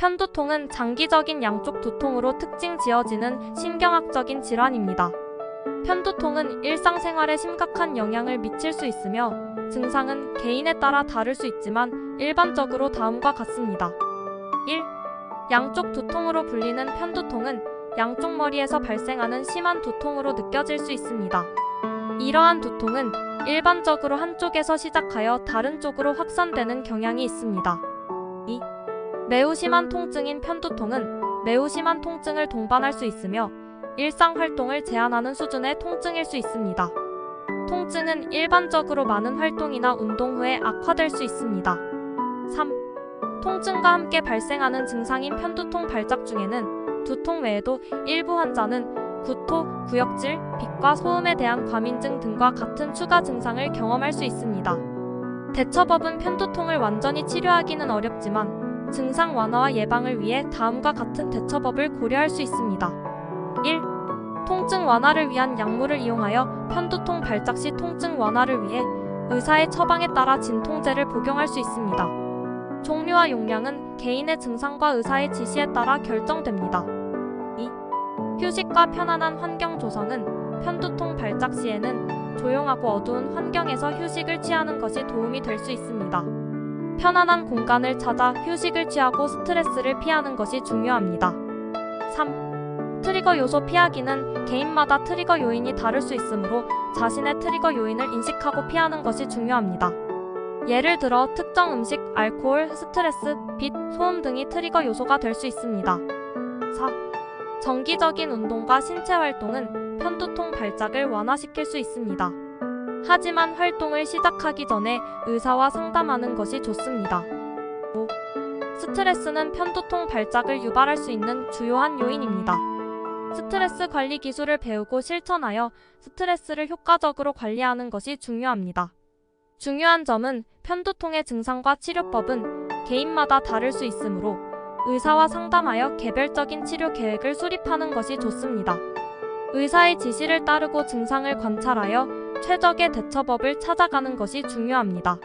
편두통은 장기적인 양쪽 두통으로 특징 지어지는 신경학적인 질환입니다. 편두통은 일상생활에 심각한 영향을 미칠 수 있으며 증상은 개인에 따라 다를 수 있지만 일반적으로 다음과 같습니다. 1. 양쪽 두통으로 불리는 편두통은 양쪽 머리에서 발생하는 심한 두통으로 느껴질 수 있습니다. 이러한 두통은 일반적으로 한쪽에서 시작하여 다른 쪽으로 확산되는 경향이 있습니다. 2. 매우 심한 통증인 편두통은 매우 심한 통증을 동반할 수 있으며 일상 활동을 제한하는 수준의 통증일 수 있습니다. 통증은 일반적으로 많은 활동이나 운동 후에 악화될 수 있습니다. 3. 통증과 함께 발생하는 증상인 편두통 발작 중에는 두통 외에도 일부 환자는 구토, 구역질, 빛과 소음에 대한 과민증 등과 같은 추가 증상을 경험할 수 있습니다. 대처법은 편두통을 완전히 치료하기는 어렵지만 증상 완화와 예방을 위해 다음과 같은 대처법을 고려할 수 있습니다. 1. 통증 완화를 위한 약물을 이용하여 편두통 발작 시 통증 완화를 위해 의사의 처방에 따라 진통제를 복용할 수 있습니다. 종류와 용량은 개인의 증상과 의사의 지시에 따라 결정됩니다. 2. 휴식과 편안한 환경 조성은 편두통 발작 시에는 조용하고 어두운 환경에서 휴식을 취하는 것이 도움이 될 수 있습니다. 편안한 공간을 찾아 휴식을 취하고 스트레스를 피하는 것이 중요합니다. 3. 트리거 요소 피하기는 개인마다 트리거 요인이 다를 수 있으므로 자신의 트리거 요인을 인식하고 피하는 것이 중요합니다. 예를 들어 특정 음식, 알코올, 스트레스, 빛, 소음 등이 트리거 요소가 될 수 있습니다. 4. 정기적인 운동과 신체 활동은 편두통 발작을 완화시킬 수 있습니다. 하지만 활동을 시작하기 전에 의사와 상담하는 것이 좋습니다. 5. 스트레스는 편두통 발작을 유발할 수 있는 주요한 요인입니다. 스트레스 관리 기술을 배우고 실천하여 스트레스를 효과적으로 관리하는 것이 중요합니다. 중요한 점은 편두통의 증상과 치료법은 개인마다 다를 수 있으므로 의사와 상담하여 개별적인 치료 계획을 수립하는 것이 좋습니다. 의사의 지시를 따르고 증상을 관찰하여 최적의 대처법을 찾아가는 것이 중요합니다.